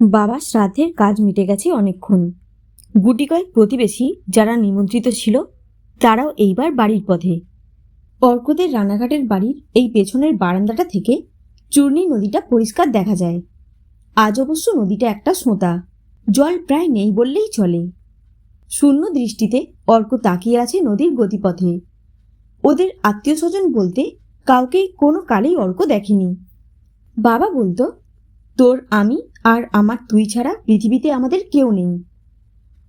বাবার শ্রাদ্ধের কাজ মিটে গেছে অনেকক্ষণ। গুটি কয়েক প্রতিবেশী যারা নিমন্ত্রিত ছিল, তারাও এইবার বাড়ির পথে। অর্কদের রানাঘাটের বাড়ির এই পেছনের বারান্দাটা থেকে চূর্ণী নদীটা পরিষ্কার দেখা যায়। আজ অবশ্য নদীটা একটা সোঁতা। জল প্রায় নেই বললেই চলে। শূন্য দৃষ্টিতে অর্ক তাকিয়ে আছে নদীর গতিপথে। ওদের আত্মীয় স্বজন বলতে কাউকেই কোনো কালেই অর্ক দেখেনি। বাবা বলতো, তোর আমি আর আমার তুই ছাড়া পৃথিবীতে আমাদের কেউ নেই।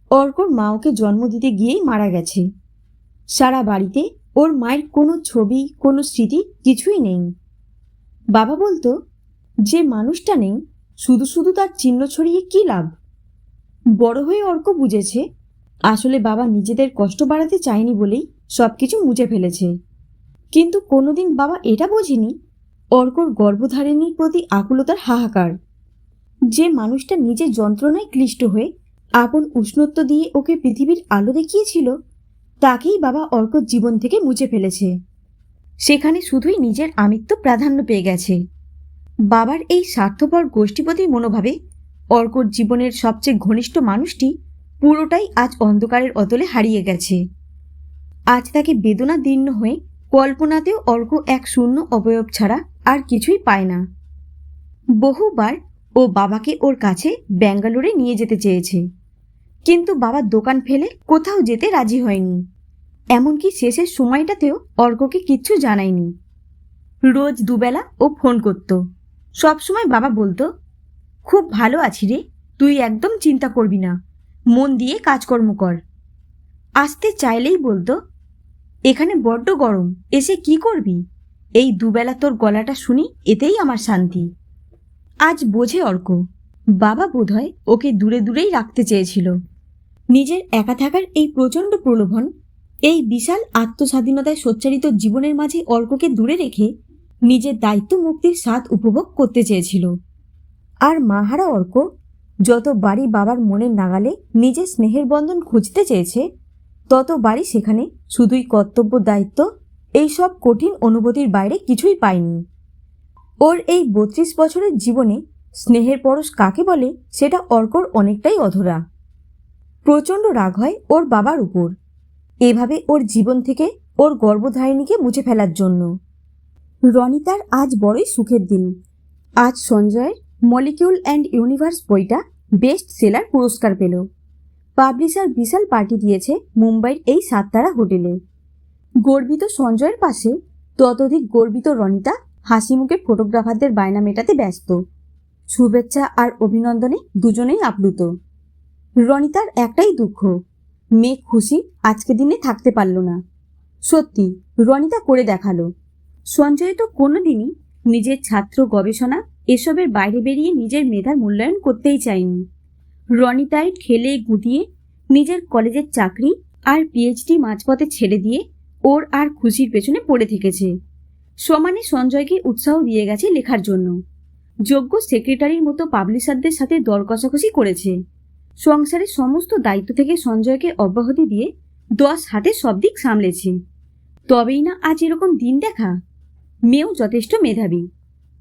অর্কর মা ওকে জন্ম দিতে গিয়েই মারা গেছে। সারা বাড়িতে ওর মায়ের কোনো ছবি, কোনো স্মৃতি কিছুই নেই। বাবা বলতো, যে মানুষটা নেই, শুধু শুধু তার চিহ্ন ছড়িয়ে কী লাভ? বড় হয়ে অর্ক বুঝেছে, আসলে বাবা নিজেদের কষ্ট বাড়াতে চায়নি বলেই সব কিছু মুছে ফেলেছে। কিন্তু কোনোদিন বাবা এটা বোঝেনি, অর্কর গর্ভধারিণীর প্রতি আকুলতার হাহাকার। যে মানুষটা নিজের যন্ত্রণায় ক্লিষ্ট হয়ে আপন উষ্ণত্ব দিয়ে ওকে পৃথিবীর আলো দেখিয়েছিল, তাকেই বাবা অর্কর জীবন থেকে মুছে ফেলেছে। সেখানে শুধুই নিজের আমিত্ব প্রাধান্য পেয়ে গেছে। বাবার এই স্বার্থপর গোষ্ঠীপতির মনোভাবে অর্কর জীবনের সবচেয়ে ঘনিষ্ঠ মানুষটি পুরোটাই আজ অন্ধকারের অতলে হারিয়ে গেছে। আজ তাকে বেদনা দীর্ণ হয়ে কল্পনাতেও অর্ক এক শূন্য অবয়ব ছাড়া আর কিছুই পায় না। বহুবার ও বাবাকে ওর কাছে ব্যাঙ্গালোরে নিয়ে যেতে চেয়েছে। কিন্তু বাবা দোকান ফেলে কোথাও যেতে রাজি হয়নি। এমনকি শেষের সময়টাতেও অর্ককে কিচ্ছু জানায়নি। রোজ দুবেলা ও ফোন করত। সবসময় বাবা বলতো, খুব ভালো আছি রে, তুই একদম চিন্তা করবি না, মন দিয়ে কাজকর্ম কর। আসতে চাইলেই বলতো, এখানে বড্ড গরম, এসে কি করবি? এই দুবেলা তোর গলাটা শুনি, এতেই আমার শান্তি। আজ বোঝে অর্ক। বাবা বোধহয় ওকে দূরে দূরেই রাখতে চেয়েছিল। নিজের একা থাকার এই প্রচণ্ড প্রলোভন, এই বিশাল আত্মস্বাধীনতায় সোচ্চারিত জীবনের মাঝে অর্ককে দূরে রেখে নিজের দায়িত্ব মুক্তির স্বাদ উপভোগ করতে চেয়েছিল। আর মাহারা অর্ক যত বাড়ি বাবার মনের নাগালে নিজের স্নেহের বন্ধন খুঁজতে চেয়েছে, তত বাড়ি সেখানে শুধুই কর্তব্য, দায়িত্ব এই সব কঠিন অনুভূতির বাইরে কিছুই পায়নি। ওর এই বত্রিশ বছরের জীবনে স্নেহের পরশ কাকে বলে সেটা অর্কর অনেকটাই অধরা। প্রচণ্ড রাগ হয় ওর বাবার উপর। এভাবে ওর জীবন থেকে ওর গর্ভধারিণীকে মুছে ফেলার জন্য। রনিতার আজ বড়ই সুখের দিন। আজ সঞ্জয়ের মলিকিউল অ্যান্ড ইউনিভার্স বইটা বেস্ট সেলার পুরস্কার পেল। পাবলিশার বিশাল পার্টি দিয়েছে মুম্বাইয়ের এই সাততারা হোটেলে। গর্বিত সঞ্জয়ের পাশে ততোধিক গর্বিত রনিতা হাসি মুখে ফটোগ্রাফারদের বায়না মেটাতে ব্যস্ত। শুভেচ্ছা আর অভিনন্দনে দুজনেই আপ্লুত। রনিতার একটাই দুঃখ, মেয়ে খুশি আজকে দিনে থাকতে পারল না। সত্যি, রনিতা করে দেখাল। সঞ্জয় তো কোনোদিনই নিজের ছাত্র গবেষণা এসবের বাইরে বেরিয়ে নিজের মেধার মূল্যায়ন করতেই চায়নি। রনিতাই খেলে গুটিয়ে নিজের কলেজের চাকরি আর পিএইচডি মাঝপথে ছেড়ে দিয়ে ওর আর খুশির পেছনে পড়ে থেকেছে। সমানে সঞ্জয়কে উৎসাহ দিয়ে গেছে লেখার জন্য। যোগ্য সেক্রেটারির মতো পাবলিশারদের সাথে দর কষাকষি করেছে। সংসারের সমস্ত দায়িত্ব থেকে সঞ্জয়কে অব্যাহতি দিয়ে দশ হাতে সব দিক সামলেছে। তবেই না আজ এরকম দিন দেখা? মেয়েও যথেষ্ট মেধাবী।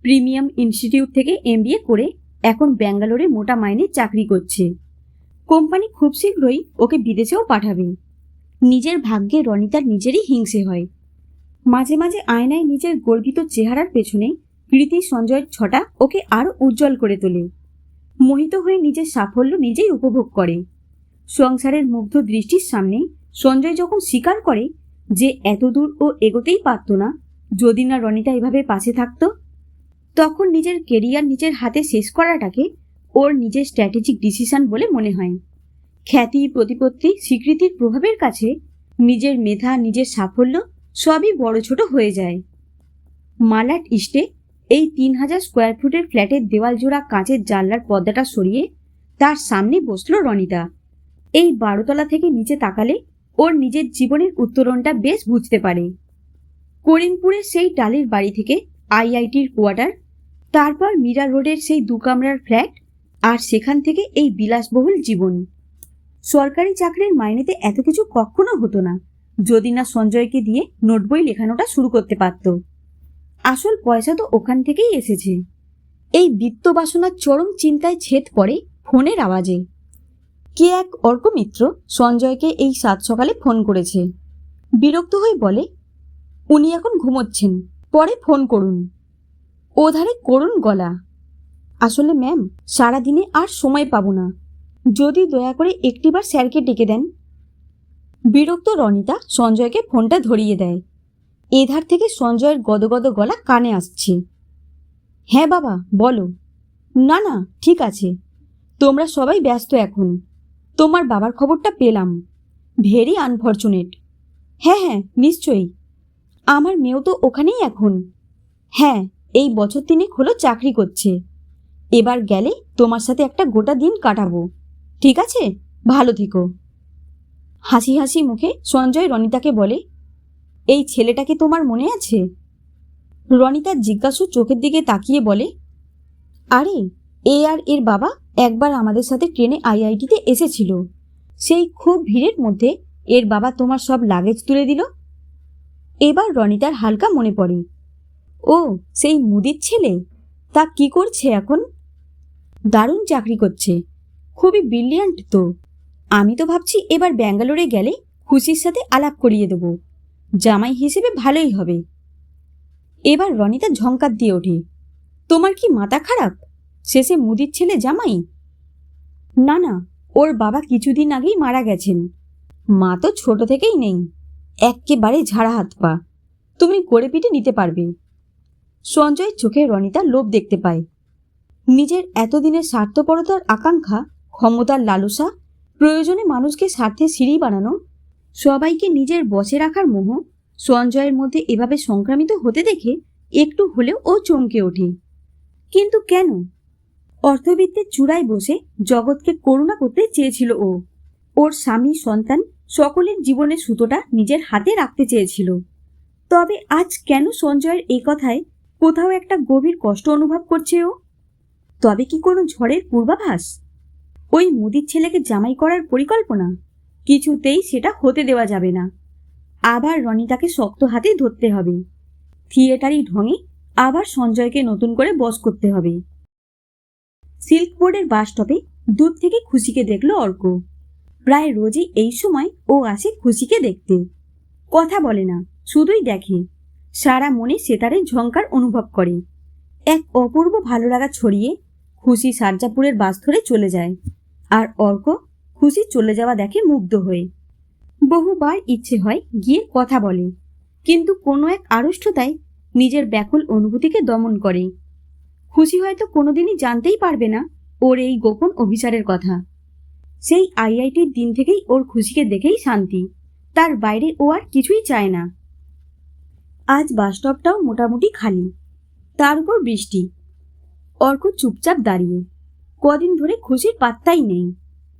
প্রিমিয়াম ইনস্টিটিউট থেকে এমবিএ করে এখন ব্যাঙ্গালোরে মোটা মাইনে চাকরি করছে। কোম্পানি খুব শীঘ্রই ওকে বিদেশেও পাঠাবে। নিজের ভাগ্যে রনিতার নিজেরই হিংসে হয়। মাঝে মাঝে আয়নায় নিজের গর্বিত চেহারার পেছনে কৃতি সঞ্জয়ের ছটা ওকে আরও উজ্জ্বল করে তোলে। মোহিত হয়ে নিজের সাফল্য নিজেই উপভোগ করে। সংসারের মুগ্ধ দৃষ্টির সামনে সঞ্জয় যখন স্বীকার করে যে এতদূর ও এগোতেই পারত না, যদি না রনিতা এভাবে পাশে থাকতো, তখন নিজের কেরিয়ার নিজের হাতে শেষ করাটাকে ওর নিজের স্ট্র্যাটেজিক ডিসিশন বলে মনে হয়। খ্যাতি, প্রতিপত্তি, স্বীকৃতির প্রভাবের কাছে নিজের মেধা, নিজের সাফল্য সবই বড় ছোট হয়ে যায়। মালাট ইস্টে এই তিন হাজার স্কোয়ার ফুটের ফ্ল্যাটের দেওয়াল জোড়া কাঁচের জানলার পর্দাটা সরিয়ে তার সামনে বসল রনিতা। এই বারোতলা থেকে নিচে তাকালে ওর নিজের জীবনের উত্তরণটা বেশ বুঝতে পারে। করিমপুরের সেই টালির বাড়ি থেকে আইআইটির কোয়ার্টার, তারপর মীরা রোডের সেই দু কামরার ফ্ল্যাট আর সেখান থেকে এই বিলাসবহুল জীবন। সরকারি চাকরির মাইনেতে এত কিছু কখনো হতো না। যদি না সঞ্জয়কে দিয়ে নোটবই লেখানোটা শুরু করতে পারত। আসল পয়সা তো ওখান থেকেই এসেছে। এই বৃত্ত বাসনার চরম চিন্তায় ছেদ পড়ে ফোনের আওয়াজে। কে এক অর্ক মিত্র সঞ্জয়কে এই সাত সকালে ফোন করেছে। বিরক্ত হয়ে বলে, উনি এখন ঘুমোচ্ছেন, পরে ফোন করুন। ওধারে করুন গলা। আসলে ম্যাম, সারাদিনে আর সময় পাবো না। যদি দয়া করে একটিবার স্যারকে ডেকে দেন বিরক্ত রনিতা সঞ্জয়কে ফোনটা ধরিয়ে দেয়। এধার থেকে সঞ্জয়ের গদগদ গলা কানে আসছে। হ্যাঁ বাবা, বলো। না না, ঠিক আছে। তোমরা সবাই ব্যস্ত এখন। তোমার বাবার খবরটা পেলাম। Very unfortunate. হ্যাঁ হ্যাঁ নিশ্চয়ই। আমার মেয়েও তো ওখানেই এখন। হ্যাঁ এই বছর তিনেক হলো চাকরি করছে। এবার গেলে তোমার সাথে একটা গোটা দিন কাটাবো। ঠিক আছে? ভালো থেকো। হাসি হাসি মুখে সঞ্জয় রনিতাকে বলে, এই ছেলেটাকে তোমার মনে আছে? রনিতার জিজ্ঞাসু চোখের দিকে তাকিয়ে বলে, আরে, এ আর এর বাবা একবার আমাদের সাথে ট্রেনে আইআইটিতে এসেছিল। সেই খুব ভিড়ের মধ্যে এর বাবা তোমার সব লাগেজ তুলে দিল। এবার রনিতার হালকা মনে পড়ে, ও, সেই মুদির ছেলে? তা কি করছে এখন? দারুণ চাকরি করছে, খুবই ব্রিলিয়ান্ট তো। আমি তো ভাবছি এবার ব্যাঙ্গালোরে গেলে খুশির সাথে আলাপ করিয়ে দেব। জামাই হিসেবে ভালোই হবে। এবার রনিতা ঝঙ্কার দিয়ে ওঠে। তোমার কি মাথা খারাপ? শেষে মুদির ছেলে জামাই? না না, ওর বাবা কিছুদিন আগেই মারা গেছেন। মা তো ছোট থেকেই নেই। এক্কেবারে ঝাড়া হাত পা। তুমি গড়ে পিটে নিতে পারবে। সঞ্জয়ের চোখে রনিতা লোভ দেখতে পায়। নিজের এতদিনের স্বার্থপরতার আকাঙ্ক্ষা, ক্ষমতার লালসা প্রয়োজনে মানুষকে স্বার্থে সিঁড়ি বানানো, সবাইকে নিজের বসে রাখার মোহ, সঞ্জয়ের মধ্যে এভাবে সংক্রামিত হতে দেখে একটু হলেও ও চমকে ওঠে। কিন্তু কেন? অর্থবিত্তের চূড়ায় বসে জগৎকে করুণা করতে চেয়েছিল ও। ওর স্বামী সন্তান সকলের জীবনের সুতোটা নিজের হাতে রাখতে চেয়েছিল। তবে আজ কেন সঞ্জয়ের এই কথায় কোথাও একটা গভীর কষ্ট অনুভব করছে ও? তবে কি কোনো ঝড়ের পূর্বাভাস? ওই মুদির ছেলেকে জামাই করার পরিকল্পনা? কিছুতেই সেটা হতে দেওয়া যাবে না। আবার রনিতাকে শক্ত হাতে ধরতে হবে। থিয়েটারি ঢঙে আবার সঞ্জয়কে নতুন করে বস করতে হবে। সিল্ক বোর্ডের বাস স্টপে দূর থেকে খুশিকে দেখল অর্ক। প্রায় রোজই এই সময় ও আসে খুশিকে দেখতে। কথা বলে না, শুধুই দেখে। সারা মনে সেতারের ঝঙ্কার অনুভব করে। এক অপূর্ব ভালো লাগা ছড়িয়ে খুশি সারজাপুরের বাস ধরে চলে যায়। আর অর্ক খুশি চলে যাওয়া দেখে মুগ্ধ হয়ে। বহুবার ইচ্ছে হয় গিয়ে কথা বলে, কিন্তু কোনো এক আড়ষ্টতায় নিজের ব্যাকুল অনুভূতিকে দমন করে। খুশি হয়তো কোনোদিনই জানতেই পারবে না ওর এই গোপন অভিচারের কথা। সেই আইআইটির দিন থেকেই ওর খুশিকে দেখেই শান্তি, তার বাইরে ও আর কিছুই চায় না। আজ বাসস্টপটাও মোটামুটি খালি, তার উপর বৃষ্টি। অর্ক চুপচাপ দাঁড়িয়ে। কদিন ধরে খুশির পাত্তাই নেই।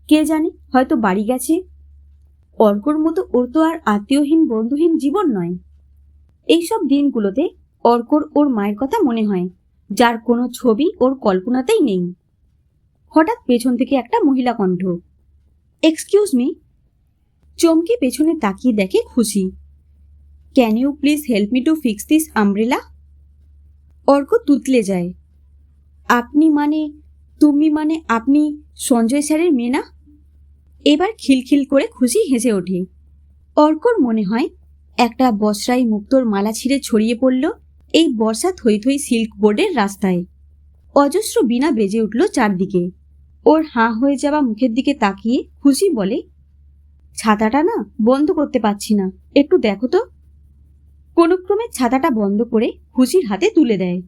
কে জানে, হয়তো বাড়ি গেছে। অর্কর মতো ওর তো আর আত্মীয়হীন, বন্ধুহীন জীবন নয়। এইসব দিনগুলোতে অর্কর ওর মায়ের কথা মনে হয়, যার কোনো ছবি ওর কল্পনাতেই নেই। হঠাৎ পেছন থেকে একটা মহিলা কণ্ঠ এক্সকিউজ মি চমকে পেছনে তাকিয়ে দেখে খুশি। Can you please help me to fix this umbrella Arka তুতলে যায়। আপনি মানে তুমি মানে আপনি সঞ্জয় স্যারের মেয়ে না? এবার খিলখিল করে খুশি হেসে ওঠে। অর্কর মনে হয় একটা বসরাই মুক্তোর মালা ছিঁড়ে ছড়িয়ে পড়ল এই বর্ষা থই থই সিল্ক বোর্ডের রাস্তায়। অজস্র বিনা বেজে উঠল চারদিকে। ওর হাঁ হয়ে যাওয়া মুখের দিকে তাকিয়ে খুশি বলে, ছাতাটা না বন্ধ করতে পারছি না, একটু দেখো তো। কোনোক্রমে ছাতাটা বন্ধ করে খুশির হাতে তুলে দেয়।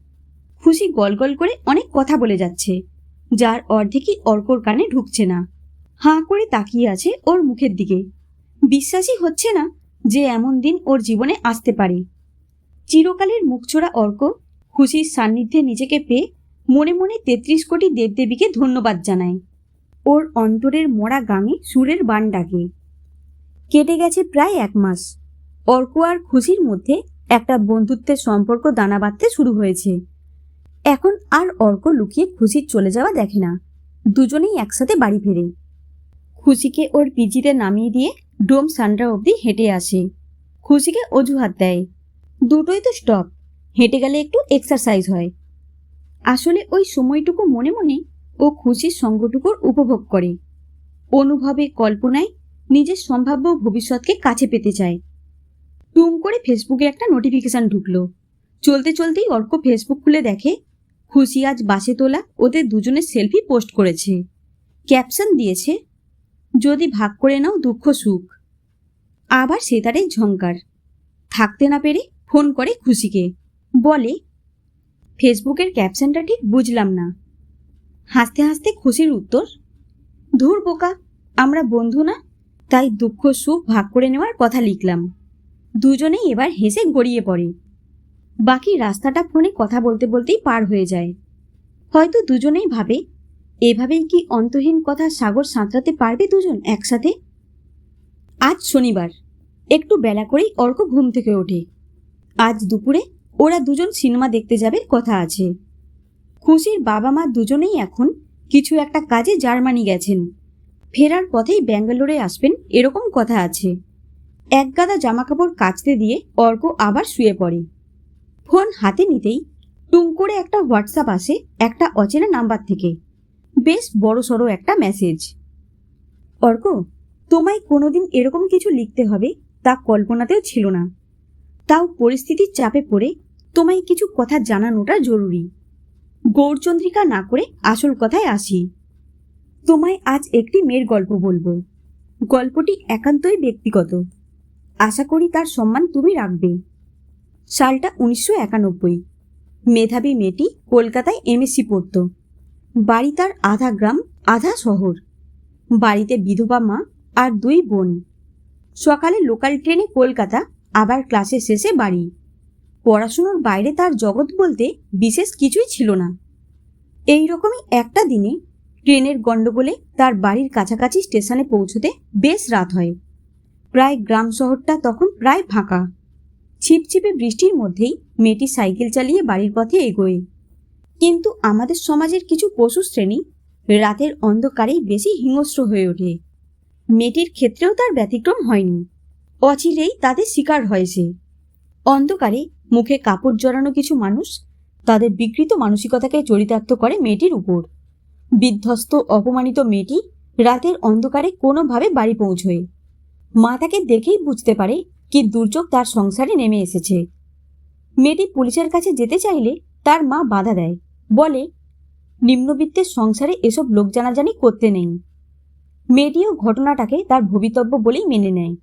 খুশি গল গল করে অনেক কথা বলে যাচ্ছে। যার অর্ধেকই অর্কর কানে ঢুকছে না। হাঁ করে তাকিয়ে আছে ওর মুখের দিকে। বিশ্বাসই হচ্ছে না যে এমন দিন ওর জীবনে আসতে পারে। চিরকালের মুখচোরা অর্ক খুশির সান্নিধ্যে নিজেকে পেয়ে মনে মনে তেত্রিশ কোটি দেবদেবীকে ধন্যবাদ জানায়। ওর অন্তরের মরা গাঙে সুরের বান ডাকে। কেটে গেছে প্রায় এক মাস। অর্ক আর খুশির মধ্যে একটা বন্ধুত্বের সম্পর্ক দানা বাঁধতে শুরু হয়েছে। এখন আর অর্ক লুকিয়ে খুশির চলে যাওয়া দেখে না। দুজনেই একসাথে বাড়ি ফেরে। খুশিকে ওর পিজিতে নামিয়ে দিয়ে ডোম সান্ড্রা অবধি হেঁটে আসে। খুশিকে অজুহাত দেয়। দুটোই তো স্টপ। হেঁটে গেলে একটু এক্সারসাইজ হয়। আসলে ওই সময়টুকু মনে মনে ও খুশির সঙ্গটুকুর উপভোগ করে। অনুভবে কল্পনায় নিজের সম্ভাব্য ভবিষ্যৎকে কাছে পেতে চায়। টুম করে ফেসবুকে একটা নোটিফিকেশন ঢুকলো। চলতে চলতেই অর্ক ফেসবুক খুলে দেখে খুশি আজ বাসে তোলা ওদের দুজনের সেলফি পোস্ট করেছে। ক্যাপশন দিয়েছে, যদি ভাগ করে নাও দুঃখ সুখ। আবার সেতারের ঝঙ্কার থাকতে না পেরে ফোন করে খুশিকে। বলে, ফেসবুকের ক্যাপশনটা ঠিক বুঝলাম না। হাসতে হাসতে খুশির উত্তর, ধুর বোকা, আমরা বন্ধু না, তাই দুঃখ সুখ ভাগ করে নেওয়ার কথা লিখলাম। দুজনেই এবার হেসে গড়িয়ে পড়ে। বাকি রাস্তাটা ফোনে কথা বলতে বলতেই পার হয়ে যায়। হয়তো দুজনেই ভাবে, এভাবেই কি অন্তহীন কথা সাগর সাঁতরাতে পারবে দুজন একসাথে? আজ শনিবার, একটু বেলা করেই অর্ক ঘুম থেকে ওঠে। আজ দুপুরে ওরা দুজন সিনেমা দেখতে যাবে কথা আছে। খুশির বাবা মা দুজনেই এখন কিছু একটা কাজে জার্মানি গেছেন। ফেরার পথেই ব্যাঙ্গালোরে আসবেন এরকম কথা আছে। এক গাদা জামাকাপড় কাচতে দিয়ে অর্ক আবার শুয়ে পড়ে। ফোন হাতে নিতেই টুং করে একটা হোয়াটসঅ্যাপ আসে একটা অচেনা নাম্বার থেকে। বেশ বড় সড়ো একটা মেসেজ। অর্ক, তোমায় কোনোদিন এরকম কিছু লিখতে হবে তা কল্পনাতেও ছিল না। তাও পরিস্থিতির চাপে পড়ে তোমায় কিছু কথা জানানোটা জরুরি। গৌরচন্দ্রিকা না করে আসল কথায় আসি। তোমায় আজ একটি মেয়ের গল্প বলব। গল্পটি একান্তই ব্যক্তিগত। আশা করি তার সম্মান তুমি রাখবে। সালটা উনিশশো একানব্বই। মেধাবী মেয়েটি কলকাতায় এমএসসি পড়ত। বাড়ি তার আধা গ্রাম, আধা শহর। বাড়িতে বিধবা মা আর দুই বোন। সকালে লোকাল ট্রেনে কলকাতা, আবার ক্লাসের শেষে বাড়ি। পড়াশুনোর বাইরে তার জগৎ বলতে বিশেষ কিছুই ছিল না। এই রকমই একটা দিনে ট্রেনের গণ্ডগোলে তার বাড়ির কাছাকাছি স্টেশনে পৌঁছতে বেশ রাত হয়। প্রায় গ্রাম শহরটা তখন প্রায় ফাঁকা। ছিপছিপে বৃষ্টির মধ্যেই মেয়েটি সাইকেল চালিয়ে বাড়ির পথে এগোয়। কিন্তু আমাদের সমাজের কিছু পশু শ্রেণি রাতের অন্ধকারেই বেশি হিংস্র হয়ে ওঠে। মেয়েটির ক্ষেত্রেও তার ব্যতিক্রম হয়নি। অচিরেই তাদের শিকার হয়েছে অন্ধকারে মুখে কাপড় জড়ানো কিছু মানুষ তাদের বিকৃত মানসিকতাকে চরিতার্থ করে মেয়েটির উপর। বিধ্বস্ত, অপমানিত মেয়েটি রাতের অন্ধকারে কোনোভাবে বাড়ি পৌঁছয়। মা তাকে দেখেই বুঝতে পারে কি দুর্যোগ তার সংসারে নেমে এসেছে। মেয়েটি পুলিশের কাছে যেতে চাইলে তার মা বাধা দেয়। বলে, নিম্নবিত্তের সংসারে এসব লোক জানাজানি করতে নেই। মেয়েটিও ঘটনাটাকে তার ভবিতব্য বলেই মেনে নেয়।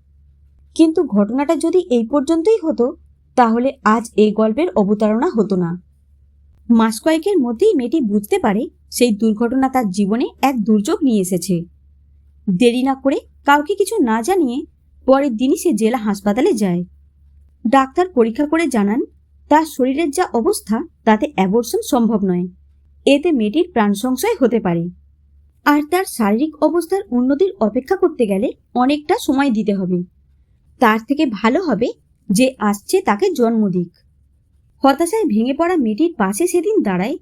কিন্তু ঘটনাটা যদি এই পর্যন্তই হতো, তাহলে আজ এই গল্পের অবতারণা হতো না। মাস কয়েকের মধ্যেই মেয়েটি বুঝতে পারে সেই দুর্ঘটনা তার জীবনে এক দুর্যোগ নিয়ে এসেছে। দেরি না করে কাউকে কিছু না জানিয়ে পরের দিনই সে জেলা হাসপাতালে যায়। ডাক্তার পরীক্ষা করে জানান, তার শরীরের যা অবস্থা, তাতে অ্যাবর্শন সম্ভব নয়। এতে মেয়েটির প্রাণ সংশয় হতে পারে। আর তার শারীরিক অবস্থার উন্নতির অপেক্ষা করতে গেলে অনেকটা সময় দিতে হবে। তার থেকে ভালো হবে যে আসছে তাকে জন্ম দিক। হতাশায় ভেঙে পড়া মেয়েটির পাশে সেদিন দাঁড়ায়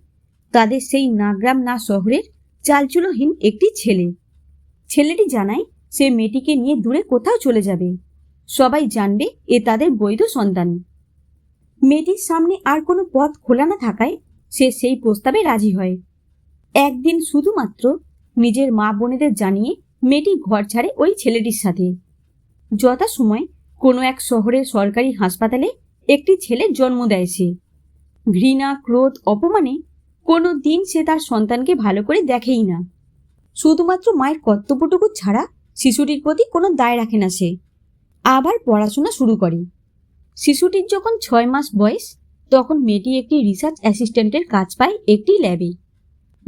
তাদের সেই না গ্রাম না শহরের চালচুলোহীন একটি ছেলে। ছেলেটি জানায় সে মেয়েটিকে নিয়ে দূরে কোথাও চলে যাবে। সবাই জানবে এ তাদের বৈধ সন্তান। মেয়েটির সামনে আর কোনো পথ খোলা না থাকায় সে সেই প্রস্তাবে রাজি হয়। একদিন শুধুমাত্র নিজের মা বোনেদের জানিয়ে মেয়েটি ঘর ছাড়ে ওই ছেলেটির সাথে। যথাসময় কোনো এক শহরের সরকারি হাসপাতালে একটি ছেলের জন্ম দেয় সে। ঘৃণা, ক্রোধ, অপমানে কোনো দিন সে তার সন্তানকে ভালো করে দেখেই না। শুধুমাত্র মায়ের কর্তব্যটুকু ছাড়া শিশুটির প্রতি কোনো দায় রাখে না সে। আবার পড়াশোনা শুরু করে। শিশুটির যখন ছয় মাস বয়স, তখন মেয়েটি একটি রিসার্চ অ্যাসিস্ট্যান্টের কাজ পায় একটি ল্যাবে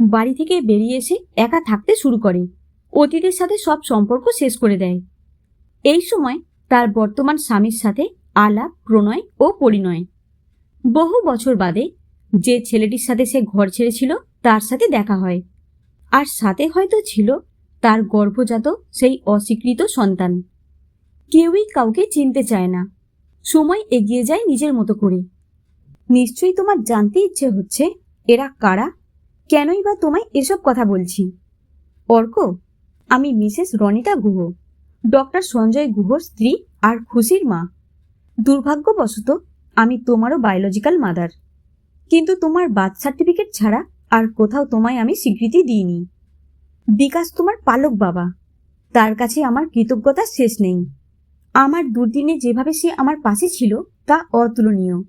বাড়ি থেকে বেরিয়ে এসে একা থাকতে শুরু করে। অতীতের সাথে সব সম্পর্ক শেষ করে দেয়। এই সময় তার বর্তমান স্বামীর সাথে আলাপ, প্রণয় ও পরিণয়। বহু বছর বাদে যে ছেলেটির সাথে সে ঘর ছেড়েছিল, তার সাথে দেখা হয়। আর সাথে হয়তো ছিল তার গর্ভজাত সেই অস্বীকৃত সন্তান। কেউই কাউকে চিনতে চায় না। সময় এগিয়ে যায় নিজের মতো করে। নিশ্চয়ই তোমার জানতে ইচ্ছে হচ্ছে, এরা কারা? কেনই বা তোমায় এসব কথা বলছি? অর্ক, আমি মিসেস রনিতা গুহ, ডক্টর সঞ্জয় গুহর স্ত্রী আর খুশির মা। দুর্ভাগ্যবশত, আমি তোমারও বায়োলজিক্যাল মাদার। কিন্তু তোমার বার্থ সার্টিফিকেট ছাড়া আর কোথাও তোমায় আমি স্বীকৃতি দিইনি। বিকাশ তোমার পালক বাবা। তার কাছে আমার কৃতজ্ঞতা শেষ নেই। আমার দুর্দিনে যেভাবে সে আমার পাশে ছিল, তা অতুলনীয়।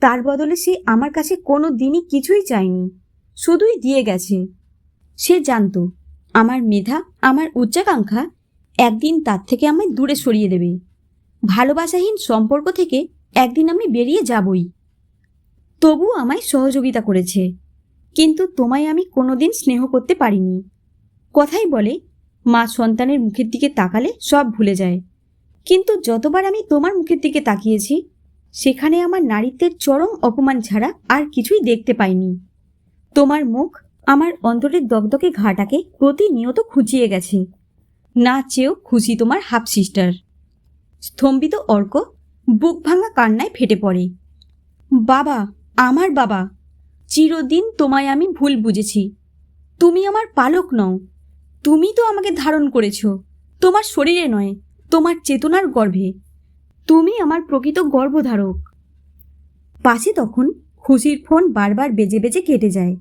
তার বদলে সে আমার কাছে কোনো দিনই কিছুই চায়নি। শুধুই দিয়ে গেছে। সে জানতো, আমার মেধা, আমার উচ্চাকাঙ্ক্ষা একদিন তার থেকে আমায় দূরে সরিয়ে দেবে। ভালোবাসাহীন সম্পর্ক থেকে একদিন আমি বেরিয়ে যাবই। তবু আমায় সহযোগিতা করেছে। কিন্তু তোমায় আমি কোনোদিন স্নেহ করতে পারিনি। কথাই বলে, মা সন্তানের মুখের দিকে তাকালে সব ভুলে যায়। কিন্তু যতবার আমি তোমার মুখের দিকে তাকিয়েছি, সেখানে আমার নারীত্বের চরম অপমান ছাড়া আর কিছুই দেখতে পাইনি। তোমার মুখ আমার অন্তরের দগদগে ঘাটাকে প্রতিনিয়ত খুঁচিয়ে গেছে। না চেয়েও খুশি তোমার হাফ সিস্টার। স্তম্ভিত অর্ক বুক ভাঙা কান্নায় ফেটে পড়ে। বাবা, আমার বাবা, চিরদিন তোমায় আমি ভুল বুঝেছি। তুমি আমার পালক নও। তুমি তো আমাকে ধারণ করেছ। তোমার শরীরে নয়, তোমার চেতনার গর্ভে। তুমি আমার প্রকৃত গর্ভধারক। পাশে তখন খুশির ফোন বারবার বেজে বেজে কেটে যায়।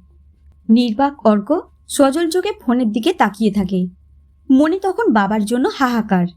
নির্বাক অর্ক সজল চোখে ফোনের দিকে তাকিয়ে থাকে। মনে তখন বাবার জন্য হাহাকার।